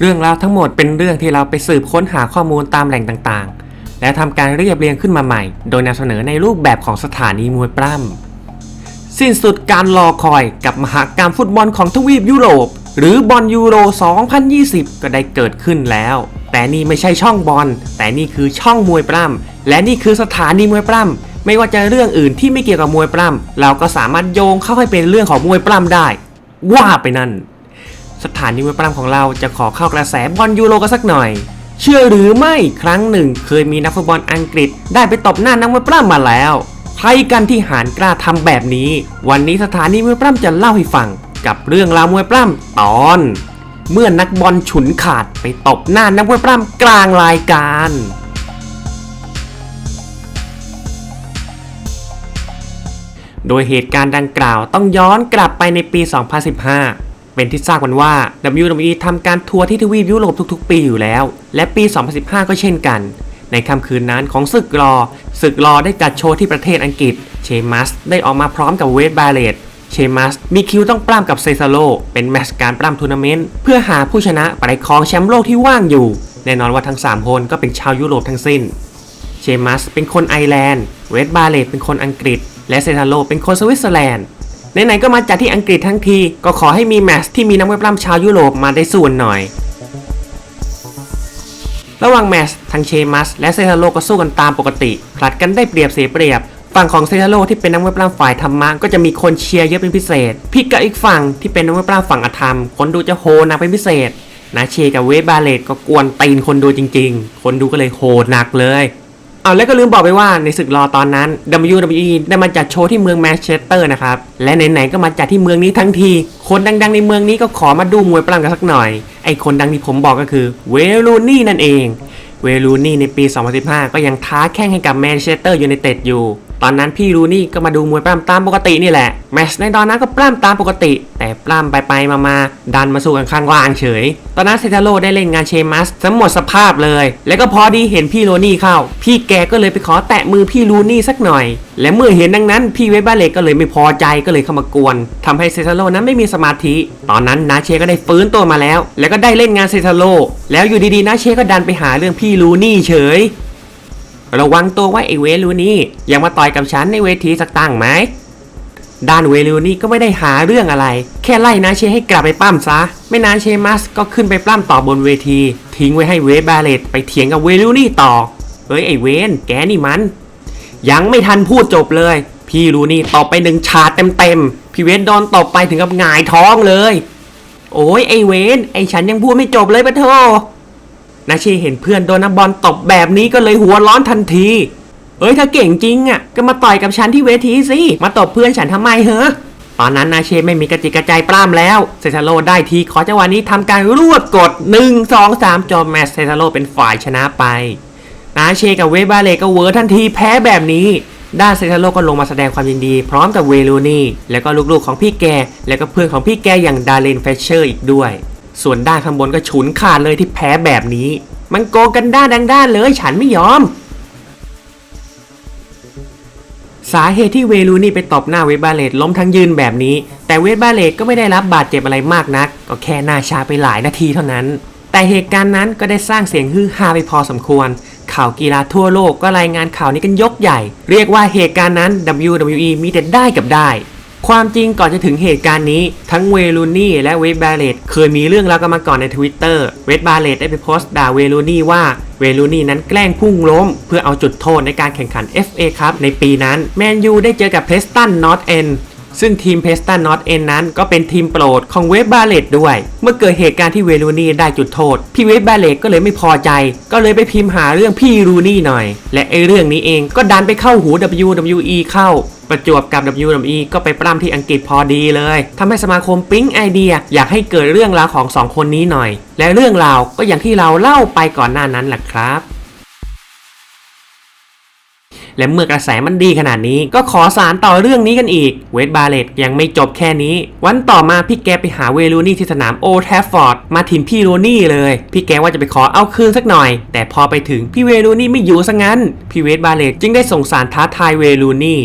เรื่องราวทั้งหมดเป็นเรื่องที่เราไปสืบค้นหาข้อมูลตามแหล่งต่างๆ และทำการเรียบเรียงขึ้นมาใหม่ โดยนำเสนอในรูปแบบของสถานีมวยปล้ำสิ้นสุดการรอคอยกับมหากรรมฟุตบอลของทวีปยุโรป หรือบอลยูโร 2020 ก็ได้เกิดขึ้นแล้ว แต่นี่ไม่ใช่ช่องบอล แต่นี่คือช่องมวยปล้ำและนี่คือสถานีมวยปล้ำไม่ว่าจะเรื่องอื่นที่ไม่เกี่ยวกับมวยปล้ำเราก็สามารถโยงเข้าให้เป็นเรื่องของมวยปล้ำได้ ว่าไปนั่น สถานีมวยปล้ำของเราจะขอเข้ากระแสบอลยูโรกันสักหน่อย เชื่อหรือไม่ครั้งหนึ่งเคยมีนักฟุตบอลอังกฤษ ได้ไปตบหน้านักมวยปล้ำมาแล้ว ใครกันที่หารกล้าทำแบบนี้ วันนี้สถานีมวยปล้ำจะเล่าให้ฟัง กับเรื่องราวมวยปล้ำตอน เมื่อนักบอลฉุนขาดไปตบหน้านักมวยปล้ำกลางรายการโดยเหตุการณ์ดังกล่าวต้องย้อนกลับไปในปี 2015 เป็นที่ทราบกันว่า WWE ทำการทัวร์ที่ทวีปยุโรปทุกๆ ปีอยู่แล้ว และปี 2015 ก็เช่นกัน ในค่ำคืนนั้นของศึกรอศึกรอได้จัดโชว์ที่ประเทศอังกฤษ เชมัสได้ออกมาพร้อมกับเวดบาเลตเชมัสมีคิวต้องปล้ำกับเซซาโล เป็นแมตช์การปล้ำทัวร์นาเมนต์เพื่อหาผู้ชนะไปครองแชมป์โลกที่ว่างอยู่ แน่นอนว่าทั้ง 3 คนก็เป็นชาวยุโรปทั้งสิ้น เชมัสเป็นคนไอร์แลนด์ เวดบาเลตเป็นคนอังกฤษ และเซทาโลเป็นคนสวิตเซอร์แลนด์ ไหนๆก็มาจัดที่อังกฤษทั้งที ก็ขอให้มีแมตช์ที่มีนักมวยปล้ำชาวยุโรปมาได้ส่วนหน่อย ระหว่างแมตช์ทั้งเชมัสและเซทาโลก็สู้กันตามปกติผลัดกันได้เปรียบเสียเปรียบฝั่งของเซทาโลที่เป็นนักมวยปล้ำฝ่ายธรรมะก็จะมีคนเชียร์เยอะเป็นพิเศษพิกกับอีกฝั่งที่เป็นนักมวยปล้ำฝั่งอธรรม คนดูจะโหหนักเป็นพิเศษนาเชกับเวบาเลตก็กวนตีนคนดูจริง ๆ คนดูก็เลยโหหนักเลย เอาแล้วก็ลืมบอกไปว่าในศึกรอตอนนั้น WWE ได้มาจัดโชว์ที่เมืองแมนเชสเตอร์นะครับ และไหนๆก็มาจัดที่เมืองนี้ทั้งที คนดังๆในเมืองนี้ก็ขอมาดูมวยปล้ำกันสักหน่อย ไอคนดังที่ผมบอกก็คือเวลูนี่นั่นเอง เวลูนี่ในปี 2015 ก็ยังท้าแข่งให้กับแมนเชสเตอร์ยูไนเต็ดอยู่ ตอนนั้นพี่ลูนี่ก็มาดูมวยปล้ำตามปกตินี่แหละแมชในตอนนั้นก็ปล้ำตามปกติ แต่ปล้ำไปไปๆมาดันมาสู้กันข้างว่างเฉย ตอนนั้นเซตาโลได้เล่นงานเชมัสทั้งหมดสภาพเลย แล้วก็พอดีเห็นพี่โรนี่เข้า พี่แกก็เลยไปขอแตะมือพี่ลูนี่สักหน่อย และเมื่อเห็นดังนั้นพี่เวสบาเลกก็เลยไม่พอใจก็เลยเข้ามากวนทำให้เซตาโลนั้นไม่มีสมาธิ ตอนนั้นนาเชก็ได้ฟื้นตัวมาแล้ว แล้วก็ได้เล่นงานเซตาโลแล้วอยู่ดีๆนาเชก็ดันไปหาเรื่องพี่ลูนี่เฉย ระวังตัวไว้ไอเวลูนี่อย่ามาต่อยกับฉันในเวทีสักตั้งไหมด้านเวลูนี่ก็ไม่ได้หาเรื่องอะไร แค่ไล่นาเชให้กลับไปปล้ำซะ ไม่นานเชมัสก็ขึ้นไปปล้ำต่อบนเวที ทิ้งไว้ให้เวบาเลตไปเถียงกับเวลูนี่ต่อเฮ้ยไอเวนแกนี่มัน ยังไม่ทันพูดจบเลย พี่ลูนี่ตอบไปหนึ่งชาดเต็มๆพี่เวนโดนตอบไปถึงกับหงายท้องเลย โอ้ยไอเวนไอฉันยังพูดไม่จบเลยปะโท นาชีเห็นเพื่อนโดนนักบอลตบแบบนี้ก็เลยหัวร้อนทันที เอ้ยถ้าเก่งจริงอะก็มาต่อยกับฉันที่เวทีสิ มาตบเพื่อนฉันทำไมเหรอตอนนั้นนาเชไม่มีกระจิกกระใจปล้ำแล้ว เซซาโลได้ทีขอจังหวะนี้ทำการรวบกด 1 2 3 จอมแมตช์เซซาโลเป็นฝ่ายชนะไป นาเชกับเวบาเลก็เวอร์ทันทีแพ้แบบนี้ ด้านเซซาโลก็ลงมาแสดงความยินดี พร้อมกับเวลูนี่ แล้วก็ลูกๆของพี่แก แล้วก็เพื่อนของพี่แกอย่างดาร์เลนเฟเชอร์อีกด้วย ส่วนด้านข้างบนก็ฉุนขาดเลยที่แพ้แบบนี้ มันโกกันด้านดังด้านเลยฉันไม่ยอม สาเหตุที่เวลูนี่ไปตบหน้าเวบาเลตล้มทั้งยืนแบบนี้ แต่เวบาเลตก็ไม่ได้รับบาดเจ็บอะไรมากนัก ก็แค่หน้าชาไปหลายนาทีเท่านั้น แต่เหตุการณ์นั้นก็ได้สร้างเสียงฮือฮาไปพอสมควร ข่าวกีฬาทั่วโลกก็รายงานข่าวนี้กันยกใหญ่ เรียกว่าเหตุการณ์นั้น WWE มีแต่ได้กับได้ ความจริงก่อนจะถึงเหตุการณ์นี้ ทั้งเวลูนี่และเวทบาเลตเคยมีเรื่องราวกันมาก่อนใน Twitter เวทบาเลตได้ไปโพสต์ด่าเวลูนี่ว่าเวลูนี่นั้นแกล้งพุ่งล้ม เพื่อเอาจุดโทษในการแข่งขัน FA ครับในปีนั้น แมนยูได้เจอกับเพสตันนอตเอนซึ่งทีมเพสตันนอตเอนนั้นก็เป็นทีมโปรดของเวฟบาเลตด้วย เมื่อเกิดเหตุการณ์ที่เวลูนี่ได้จุดโทษ พี่เวฟบาเลตก็เลยไม่พอใจ ก็เลยไปพิมพ์หาเรื่องพี่รูนี่หน่อย และไอเรื่องนี้เองก็ดันไปเข้าหู WWE เข้า ประจวบกับ WWE ก็ไปปล้ำที่อังกฤษพอดีเลยทำให้สมาคมปิ๊งไอเดีย อยากให้เกิดเรื่องราวของสองคนนี้หน่อย และเรื่องราวก็อย่างที่เราเล่าไปก่อนหน้านั้นแหละครับและเมื่อกระแสมันดีขนาดนี้ก็ขอสารต่อเรื่องนี้กันอีก เวทบาเลตยังไม่จบแค่นี้ วันต่อมาพี่แกไปหาเวลูนี่ที่สนามโอแทฟฟอร์ดมาถิ่มพี่โรนี่เลย พี่แกว่าจะไปขอเอาคืนสักหน่อย แต่พอไปถึงพี่เวลูนี่ไม่อยู่ซะงั้น พี่เวทบาเลตจึงได้ส่งสารท้าทายเวลูนี่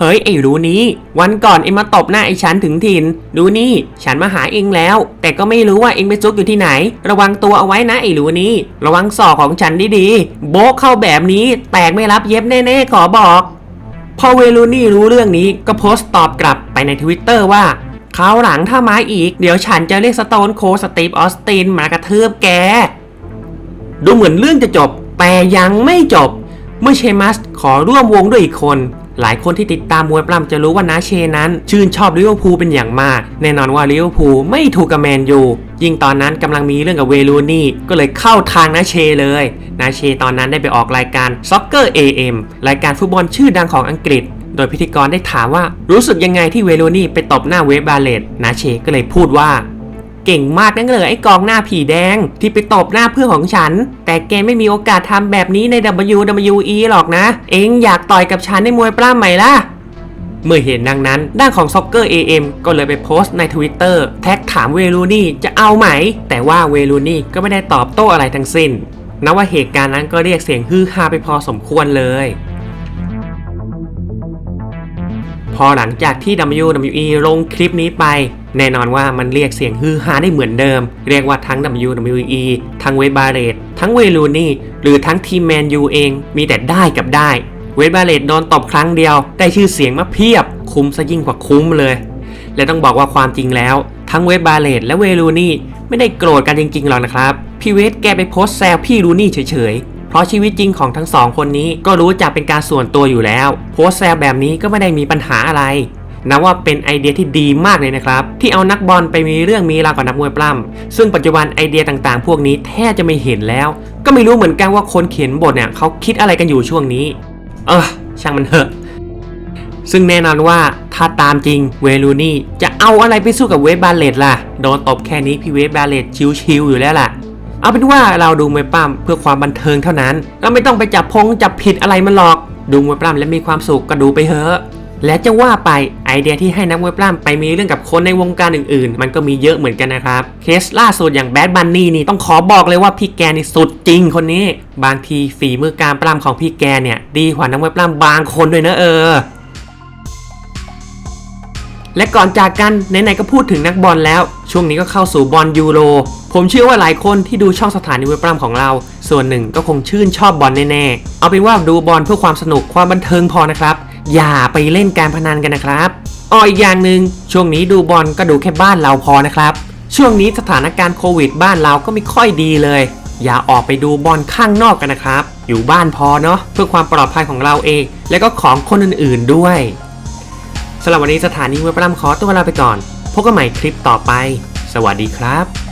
เฮ้ยไอ้รู้นี้ วันก่อนเอ็งมาตบหน้าไอ้ฉันถึงถิ่นดูนี่ ฉันมาหาเองแล้ว แต่ก็ไม่รู้ว่าเองไปซุกอยู่ที่ไหน ระวังตัวเอาไว้นะไอ้รู้นี้ ระวังศอกของฉันดีๆโบกเข้าแบบนี้แตกไม่รับเย็บแน่ๆขอบอกพอเวลูนี่รู้เรื่องนี้ก็โพสต์ตอบกลับไปในทวิตเตอร์ว่าคราวหลังถ้ามาอีก เดี๋ยวฉันจะเรียกสโตนโคสตีฟออสตินมากระทืบแก ดูเหมือนเรื่องจะจบ แต่ยังไม่จบ เมื่อเชมัสขอร่วมวงด้วยอีกคน หลายคนที่ติดตามมวยปล้ำจะรู้ว่านาเชนั้น ชื่นชอบลิเวอร์พูลเป็นอย่างมาก แน่นอนว่าลิเวอร์พูลไม่ถูกกับแมนยูยิ่งตอนนั้นกำลังมีเรื่องกับเวลูนี่ ก็เลยเข้าทางนาเชเลยนาเชตอนนั้นได้ไปออกรายการ Soccer AM รายการฟุตบอลชื่อดังของอังกฤษ โดยพิธีกรได้ถามว่ารู้สึกยังไงที่เวโรนี่ไปตบหน้าเวฟบาเลตนาเชก็เลยพูดว่า เก่งมากนั่นเลยไอ้กองหน้าผีแดง ที่ไปตบหน้าเพื่อนของฉัน แต่แกไม่มีโอกาสทำแบบนี้ใน WWE หรอกนะ เองอยากต่อยกับฉันในมวยปล้ำไหมล่ะเมื่อเห็นดังนั้น ด้านของ Soccer AM ก็เลยไปโพสต์ใน Twitter แท็กถามเวลูนี่จะเอาไหม แต่ว่าเวลูนี่ก็ไม่ได้ตอบโต้อะไรทั้งสิ้นนับว่าเหตุการณ์นั้นก็เรียกเสียงฮือฮาไปพอสมควรเลย พอหลังจากที่ WWE ลงคลิปนี้ไป แน่นอนว่ามันเรียกเสียงฮือฮาได้เหมือนเดิม เรียกว่าทั้ง WWE ทั้งเวบาเลตทั้งเวลูนี่ หรือทั้งทีมแมนยูเองมีแต่ได้กับได้ เวบาเลตโดนตบครั้งเดียว ได้ชื่อเสียงมาเพียบ คุ้มซะยิ่งกว่าคุ้มเลย และต้องบอกว่าความจริงแล้ว ทั้งเวบาเลตและเวลูนี่ไม่ได้โกรธกันจริงๆหรอกนะครับพี่เวสแกไปโพสแซวพี่ลูนี่เฉยๆ เพราะชีวิตจริงของทั้งสองคนนี้ก็รู้จักเป็นการส่วนตัวอยู่แล้ว โพสแซวแบบนี้ก็ไม่ได้มีปัญหาอะไรนับว่าเป็นไอเดียที่ดีมากเลยนะครับ ที่เอานักบอลไปมีเรื่องมีราวกับนักมวยปล้ำซึ่งปัจจุบันไอเดียต่างๆ พวกนี้แทบจะไม่เห็นแล้ว ก็ไม่รู้เหมือนกันว่าคนเขียนบทเนี่ยเขาคิดอะไรกันอยู่ช่วงนี้ เออช่างมันเถอะ ซึ่งแน่นอนว่าถ้าตามจริงเวลูนี่จะเอาอะไรไปสู้กับเวฟบาเลตล่ะ โดนตบแค่นี้พี่เวฟบาเลตชิวๆอยู่แล้วล่ะ เอาเป็นว่าเราดูมวยปล้ำเพื่อความบันเทิงเท่านั้น เราไม่ต้องไปจับพงจับผิดอะไรมันหรอก ดูมวยปล้ำและมีความสุขก็ดูไปเถอะและจะว่าไปไอเดียที่ให้นักมวยปล้ำไปมีเรื่องกับคนในวงการอื่นๆ มันก็มีเยอะเหมือนกันนะครับ เคสล่าสุดอย่างแบดบันนี่นี่ต้องขอบอกเลยว่าพี่แกนี่สุดจริงคนนี้ บางทีฝีมือการปล้ำของพี่แกเนี่ยดีกว่านักมวยปล้ำบางคนด้วยนะเออ และก่อนจากกันไหนๆก็พูดถึงนักบอลแล้ว ช่วงนี้ก็เข้าสู่บอลยูโรผมเชื่อว่าหลายคนที่ดูช่องสถานีเว็บปล้ำของเรา ส่วนหนึ่งก็คงชื่นชอบบอลแน่ๆ เอาเป็นว่าดูบอลเพื่อความสนุกความบันเทิงพอนะครับ อย่าไปเล่นการพนันกันนะครับอ้ออีกอย่างหนึ่งช่วงนี้ดูบอลก็ดูแค่บ้านเราพอนะครับ ช่วงนี้สถานการณ์โควิดบ้านเราก็ไม่ค่อยดีเลย อย่าออกไปดูบอลข้างนอกกันนะครับ อยู่บ้านพอเนาะเพื่อความปลอดภัยของเราเอง และก็ของคนอื่นๆด้วย สำหรับวันนี้สถานีเว็บปล้ำขอตัวลาไปก่อน พบกันใหม่คลิปต่อไป สวัสดีครับ